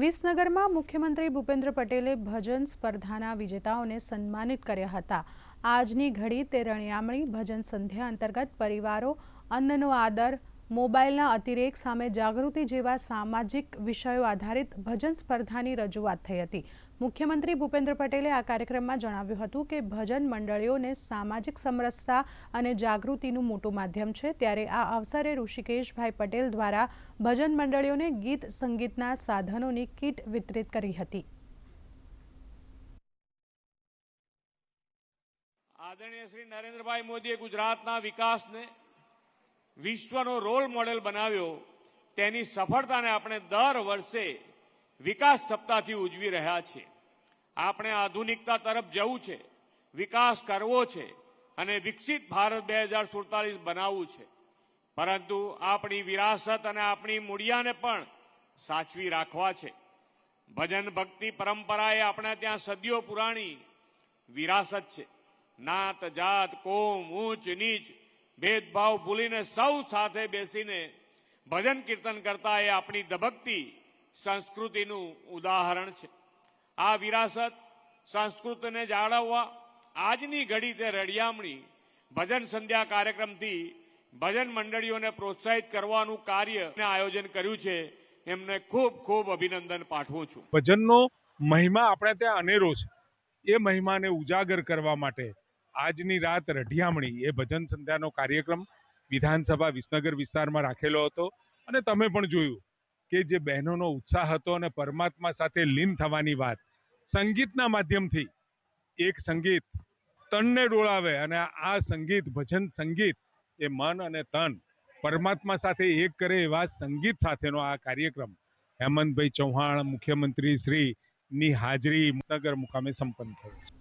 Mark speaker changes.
Speaker 1: વિસનગરમાં મુખ્યમંત્રી ભૂપેન્દ્ર પટેલે ભજન સ્પર્ધાના વિજેતાઓને સન્માનિત કર્યા હતા. આજની ઘડી તે રણિયામણી ભજન સંધ્યા અંતર્ગત પરિવારો, અન્નનો આદર મોબાઈલના અતિરેક સામે જાગૃતિ જેવા સામાજિક વિષયો આધારિત ભજન સ્પર્ધાની રજૂઆત થઈ હતી. મુખ્યમંત્રી ભૂપેન્દ્ર પટેલે આ કાર્યક્રમમાં જણાવ્યું હતું કે ભજન મંડળીઓને સામાજિક સમરસતા અને જાગૃતિનું મોટું માધ્યમ છે. ત્યારે આ અવસરે ઋષિકેશભાઈ પટેલ દ્વારા ભજન મંડળીઓને ગીત સંગીતના સાધનોની કીટ વિતરિત કરી હતી.
Speaker 2: આદરણીય શ્રી નરેન્દ્રભાઈ મોદીએ ગુજરાતના વિકાસને વિશ્વનો રોલ મોડેલ બનાવ્યો, તેની સફળતાને આપણે દર વર્ષે વિકાસ સપ્તાહથી ઉજવી રહ્યા છીએ. આપણે આધુનિકતા તરફ જવું છે, વિકાસ કરવો છે અને વિકસિત ભારત બે હજાર સુડતાલીસ બનાવવું છે. પરંતુ આપણી વિરાસત અને આપણી મૂળિયાને પણ સાચવી રાખવા છે. ભજન ભક્તિ પરંપરા એ આપણા ત્યાં સદીઓ પુરાણી વિરાસત છે. નાત જાત, કોમ, ઊંચ, નીચ ભેદભાવ ભૂલીને સૌ સાથે બેસીને ભજન કીર્તન કરતા એ આપણી ધબકતી સંસ્કૃતિનું ઉદાહરણ છે. આ વિરાસત સંસ્કૃતિને જાળવવા આજની ઘડી તે રડિયામણી ભજન સંધ્યા કાર્યક્રમથી ભજન મંડળીઓને પ્રોત્સાહિત કરવાનું કાર્ય આયોજન કર્યું છે એમને ખૂબ ખૂબ અભિનંદન પાઠવું છું.
Speaker 3: ભજનનો મહિમા આપણે ત્યાં અનેરો છે. એ મહિમાને ઉજાગર કરવા માટે આજની રાત રઢિયામણી એ ભજન સંધ્યાનો કાર્યક્રમ વિધાનસભા વિસનગર વિસ્તારમાં રાખેલો હતો. અને તમે પણ જોયું કે જે બહેનોનો ઉત્સાહ હતો અને પરમાત્મા સાથે લીન થવાની વાત. સંગીતના માધ્યમથી એક સંગીત તનને ડોળાવે અને આ સંગીત ભજન સંગીત એ મન અને તન પરમાત્મા સાથે એક કરે એવા સંગીત સાથેનો આ કાર્યક્રમ. હેમંતભાઈ ચૌહાણ, મુખ્યમંત્રી શ્રી ની હાજરી નગર મુકામે સંપન્ન થયો